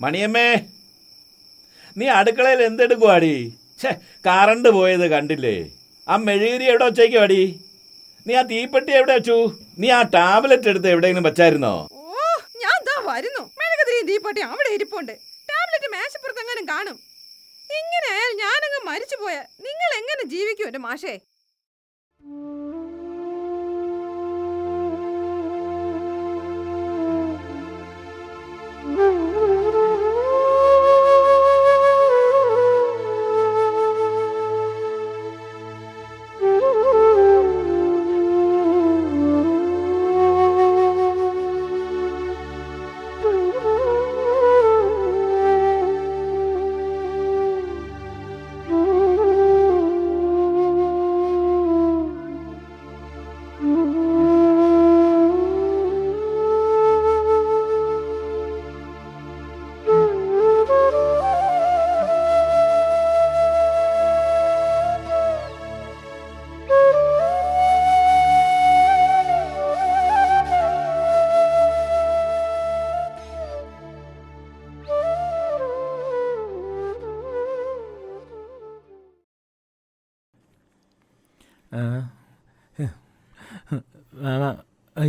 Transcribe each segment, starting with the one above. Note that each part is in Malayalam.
മണിയമ്മേ നീ അടുക്കളയിൽ എന്തെടുക്കുവാടി? ഛേ കറണ്ട് പോയത് കണ്ടില്ലേ? ആ മെഴുകിരി എവിടെ വച്ചേക്കു അടി നീ ആ തീപ്പെട്ടി എവിടെ വെച്ചു? നീ ആ ടാബ്ലറ്റ് എടുത്ത് എവിടെയെങ്കിലും വെച്ചായിരുന്നോ? ഞാൻ വരുന്നു. ദീപട്ടി അവിടെ ഇരിപ്പുണ്ട്. ടാബ്ലറ്റ് മേശപ്പുറത്തെങ്ങാനും കാണും. ഇങ്ങനെ ഞാനങ്ങ് മരിച്ചു പോയ നിങ്ങൾ എങ്ങനെ ജീവിക്കും എന്റെ മാഷേ?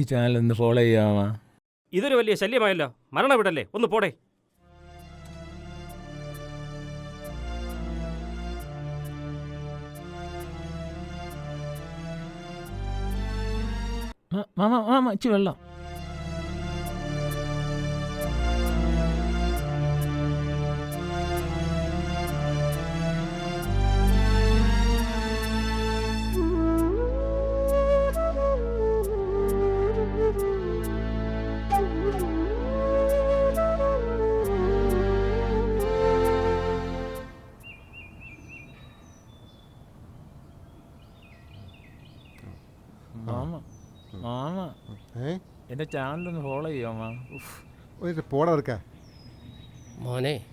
ഈ ചാനൽ ഒന്ന് ഫോളോ ചെയ്യാമോ? ഇതൊരു വലിയ ശല്യമായല്ലോ. മരണം വിടല്ലേ ഒന്ന് പോടേ. മാമ മാമ ഇച്ചി വെള്ളം. എന്റെ ചാനലൊന്ന് ഫോളോ ചെയ്യാമോ ഒരു മോനെ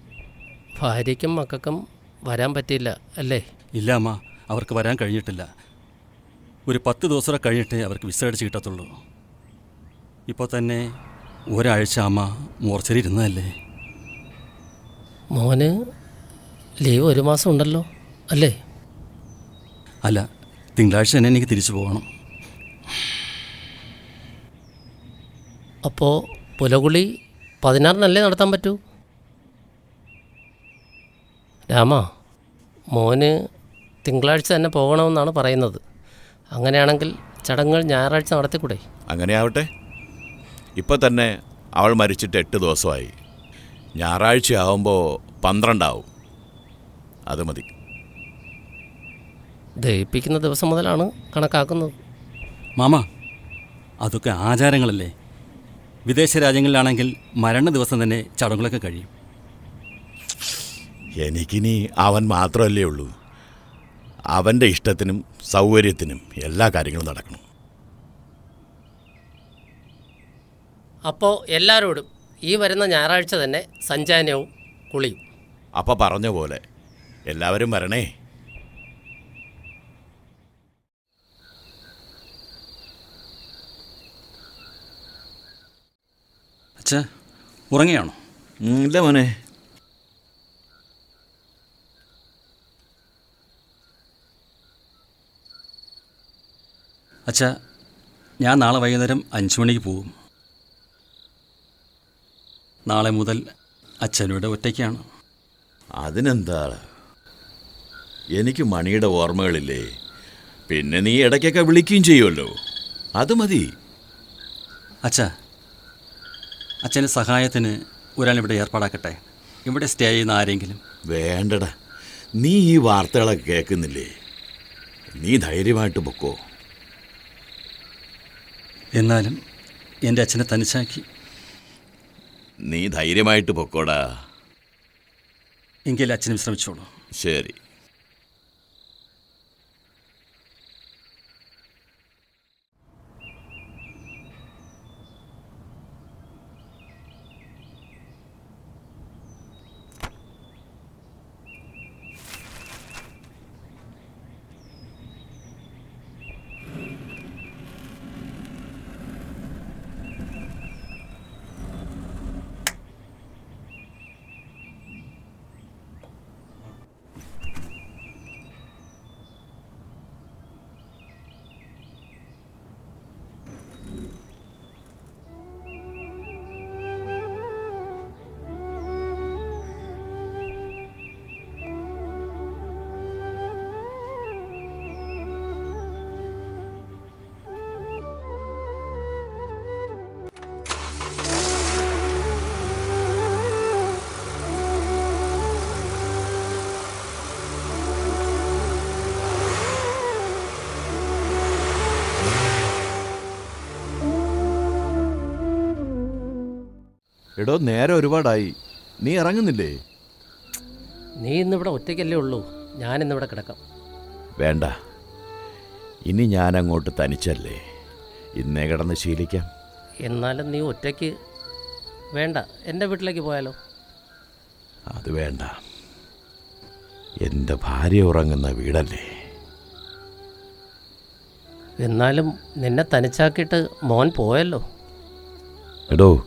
ഭാര്യയ്ക്കും മക്കൾക്കും വരാൻ പറ്റിയില്ല അല്ലേ? ഇല്ല അമ്മ. അവർക്ക് വരാൻ കഴിഞ്ഞിട്ടില്ല. ഒരു പത്ത് ദിവസം കഴിഞ്ഞിട്ടേ അവർക്ക് വിസ അടിച്ച് കിട്ടത്തുള്ളൂ. ഇപ്പോൾ തന്നെ ഒരാഴ്ച അമ്മ മോർച്ചറി ഇരുന്നതല്ലേ? മോന് ലീവ് ഒരു മാസം ഉണ്ടല്ലോ അല്ലേ? അല്ല തിങ്കളാഴ്ച തന്നെ എനിക്ക് തിരിച്ചു പോകണം. അപ്പോൾ പുലകുളി പതിനാറിനല്ലേ നടത്താൻ പറ്റൂ? രാമ മോന് തിങ്കളാഴ്ച തന്നെ പോകണമെന്നാണ് പറയുന്നത്. അങ്ങനെയാണെങ്കിൽ ചടങ്ങുകൾ ഞായറാഴ്ച നടത്തിക്കൂടെ? അങ്ങനെയാവട്ടെ. ആവട്ടെ ഇപ്പൊ തന്നെ അവൾ മരിച്ചിട്ട് എട്ട് ദിവസമായി. ഞായറാഴ്ച ആവുമ്പോൾ പന്ത്രണ്ടാവും. അത് മതി. ദഹിപ്പിക്കുന്ന ദിവസം മുതലാണ് കണക്കാക്കുന്നത്. മാമ അതൊക്കെ ആചാരങ്ങളല്ലേ? വിദേശ രാജ്യങ്ങളിലാണെങ്കിൽ മരണ ദിവസം തന്നെ ചടങ്ങുകളൊക്കെ കഴിയും. എനിക്കിനി അവൻ മാത്രമല്ലേ ഉള്ളൂ. അവന്റെ ഇഷ്ടത്തിനും സൗകര്യത്തിനും എല്ലാ കാര്യങ്ങളും നടക്കണം. അപ്പോൾ എല്ലാവരോടും ഈ വരുന്ന ഞായറാഴ്ച തന്നെ സഞ്ചാനവും കുളിയും. അപ്പോൾ പറഞ്ഞ പോലെ എല്ലാവരും വരണേ. അച്ഛാ ഉറങ്ങിയാണോ? ഇല്ല മോനെ. അച്ഛ ഞാൻ നാളെ വൈകുന്നേരം അഞ്ച് മണിക്ക് പോകും നാളെ മുതൽ അച്ഛനൂടെ ഒറ്റയ്ക്കാണ്. അതിനെന്താ? എനിക്ക് മണിയുടെ ഓർമ്മകളില്ലേ. പിന്നെ നീ ഇടയ്ക്കൊക്കെ വിളിക്കുകയും ചെയ്യുമല്ലോ. അത് മതി. അച്ഛാ അച്ഛന് സഹായത്തിന് ഒരാളിവിടെ ഏർപ്പാടാക്കട്ടെ? ഇവിടെ സ്റ്റേ ചെയ്യുന്ന ആരെങ്കിലും? വേണ്ടടാ. നീ ഈ വാർത്തകളൊക്കെ കേൾക്കുന്നില്ലേ? നീ ധൈര്യമായിട്ട് പൊക്കോ. എന്നാലും എന്റെ അച്ഛനെ തനിച്ചാക്കി. നീ ധൈര്യമായിട്ട് പൊക്കോടാ. എങ്കിൽ അച്ഛനും ശ്രമിച്ചോളൂ. ശരി. എടോ നേരെ ഒരുപാടായി. നീ ഇറങ്ങുന്നില്ലേ? നീ ഇന്നിവിടെ ഒറ്റയ്ക്കല്ലേ ഉള്ളൂ. ഞാൻ ഇന്നിവിടെ കിടക്കാം. വേണ്ട. ഇനി ഞാൻ അങ്ങോട്ട് തനിച്ചല്ലേ. ഇന്നേ കിടന്ന് ശീലിക്കാം. എന്നാലും നീ ഒറ്റയ്ക്ക് വേണ്ട. എന്റെ വീട്ടിലേക്ക് പോയാലോ? അത് വേണ്ട. എന്റെ ഭാര്യ ഉറങ്ങുന്ന വീടല്ലേ. എന്നാലും നിന്നെ തനിച്ചാക്കിയിട്ട് മോൻ പോയല്ലോ. എടോ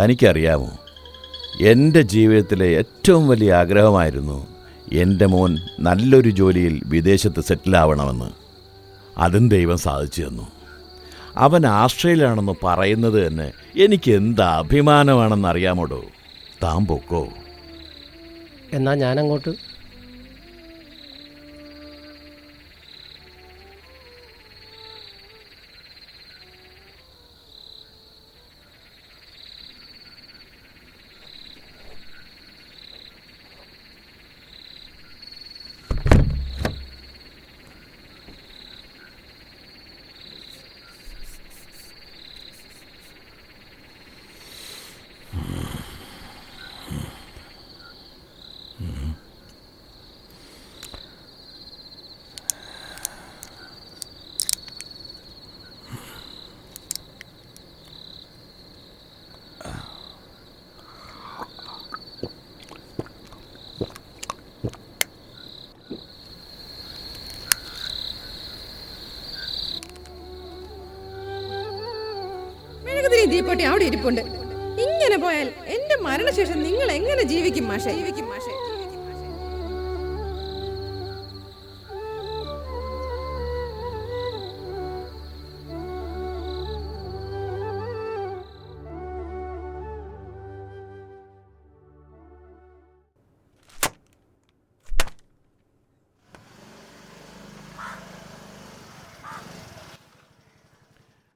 തനിക്കറിയാമോ? എന്റെ ജീവിതത്തിലെ ഏറ്റവും വലിയ ആഗ്രഹമായിരുന്നു എന്റെ മോൻ നല്ലൊരു ജോലിയിൽ വിദേശത്ത് സെറ്റിലാവണമെന്ന്. അതും ദൈവം സാധിച്ചു തന്നു. അവൻ ആസ്ട്രേലിയാണെന്ന് പറയുന്നത് തന്നെ എനിക്ക് എന്താ അഭിമാനമാണെന്ന് അറിയാമോടോ താൻ പൊക്കോ? എന്നാൽ ഞാനങ്ങോട്ട് മെഴുകുതിരി തീപ്പെട്ടി അവിടെ ഇരിപ്പുണ്ട്. ഇങ്ങനെ പോയാൽ എന്റെ മരണശേഷം നിങ്ങൾ എങ്ങനെ ജീവിക്കും മാഷെ? ജീവിക്കും മാഷെ.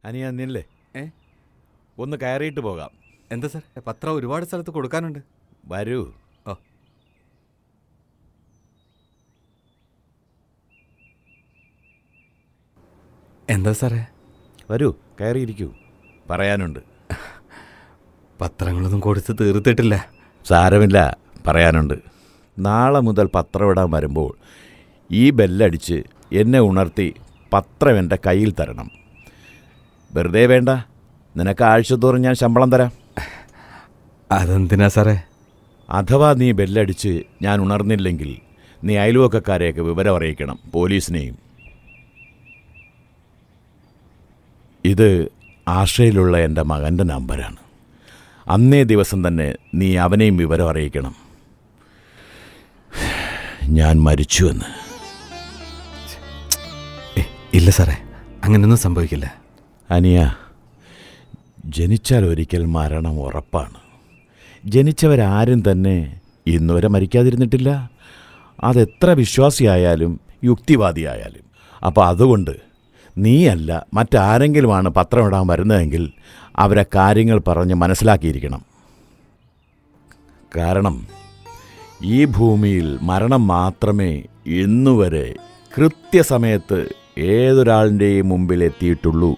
അനിയ നില്ലേ? ഒന്ന് കയറിയിട്ട് പോകാം. എന്താ സാർ? പത്രം ഒരുപാട് സ്ഥലത്ത് കൊടുക്കാനുണ്ട്. വരൂ. ഓ എന്താ സാറേ? വരൂ കയറിയിരിക്കൂ. പറയാനുണ്ട്. പത്രങ്ങളൊന്നും കൊടുത്ത് തീർത്തിട്ടില്ല. സാരമില്ല പറയാനുണ്ട്. നാളെ മുതൽ പത്രം ഇടാൻ വരുമ്പോൾ ഈ ബെല്ലടിച്ച് എന്നെ ഉണർത്തി പത്രം എന്റെ കയ്യിൽ തരണം. വെറുതെ വേണ്ട. നിനക്ക് ആഴ്ചതോറും ഞാൻ ശമ്പളം തരാം. അതെന്തിനാ സാറേ? അഥവാ നീ ബെല്ലടിച്ച് ഞാൻ ഉണർന്നില്ലെങ്കിൽ നീ അയൽവക്കക്കാരെയൊക്കെ വിവരം അറിയിക്കണം പോലീസിനെയും. ഇത് ആശ്രയിലുള്ള എന്റെ മകന്റെ നമ്പരാണ് അന്നേ ദിവസം തന്നെ നീ അവനെയും വിവരം അറിയിക്കണം. ഞാൻ മരിച്ചുവെന്ന് എന്ന്. ഇല്ല സാറേ അങ്ങനെയൊന്നും സംഭവിക്കില്ല. അനിയ ജനിച്ചാൽ ഒരിക്കൽ മരണം ഉറപ്പാണ്. ജനിച്ചവരാരും തന്നെ ഇന്നുവരെ മരിക്കാതിരുന്നിട്ടില്ല. അതെത്ര വിശ്വാസിയായാലും യുക്തിവാദിയായാലും. അപ്പോൾ അതുകൊണ്ട് നീയല്ല മറ്റാരെങ്കിലുമാണ് പത്രമിടാൻ വരുന്നതെങ്കിൽ അവരെ കാര്യങ്ങൾ പറഞ്ഞ് മനസ്സിലാക്കിയിരിക്കണം. കാരണം ഈ ഭൂമിയിൽ മരണം മാത്രമേ ഇന്നുവരെ കൃത്യസമയത്ത് ഏതൊരാളിന്റെയും മുമ്പിൽ എത്തിയിട്ടുള്ളൂ.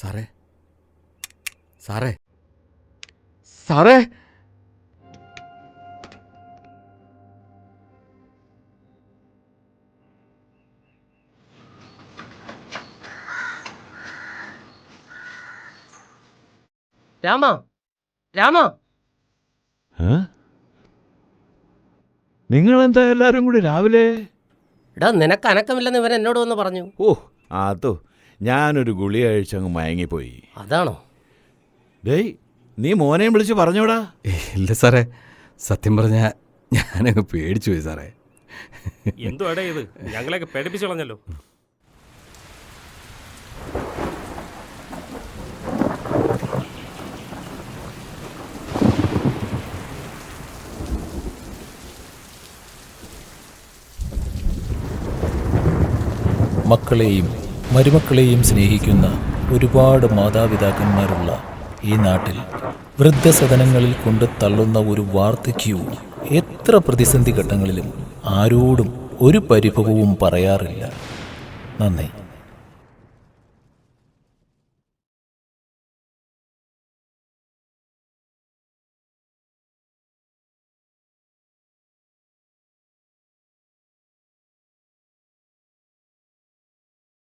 സാറേ. സാറേ. സാറേ. രാമ. രാമ. നിങ്ങൾ എന്താ എല്ലാരും കൂടി രാവിലെ? എടാ നിനക്ക് അനക്കമില്ലെന്ന് ഇവൻ എന്നോട് വന്ന് പറഞ്ഞു. ഓ അതോ. ഞാനൊരു ഗുളി കഴിച്ചങ്ങ് മയങ്ങിപ്പോയി. അതാണോ? ഡേയ് നീ മോനെയും വിളിച്ച് പറഞ്ഞോടാ. ഇല്ല സാറേ. സത്യം പറഞ്ഞ ഞാനങ്ങ് പേടിച്ചു പോയി സാറേ. എന്തോ ഇത്? ഞങ്ങളെയൊക്കെ പേടിപ്പിച്ചു കളഞ്ഞല്ലോ. മക്കളെയും മരുമക്കളെയും സ്നേഹിക്കുന്ന ഒരുപാട് മാതാപിതാക്കന്മാരുള്ള ഈ നാട്ടിൽ വൃദ്ധസദനങ്ങളിൽ കൊണ്ട് തള്ളുന്ന ഒരു വാർദ്ധക്യവും എത്ര പ്രതിസന്ധി ഘട്ടങ്ങളിലും ആരോടും ഒരു പരിഭവവും പറയാറില്ല. നന്ദി.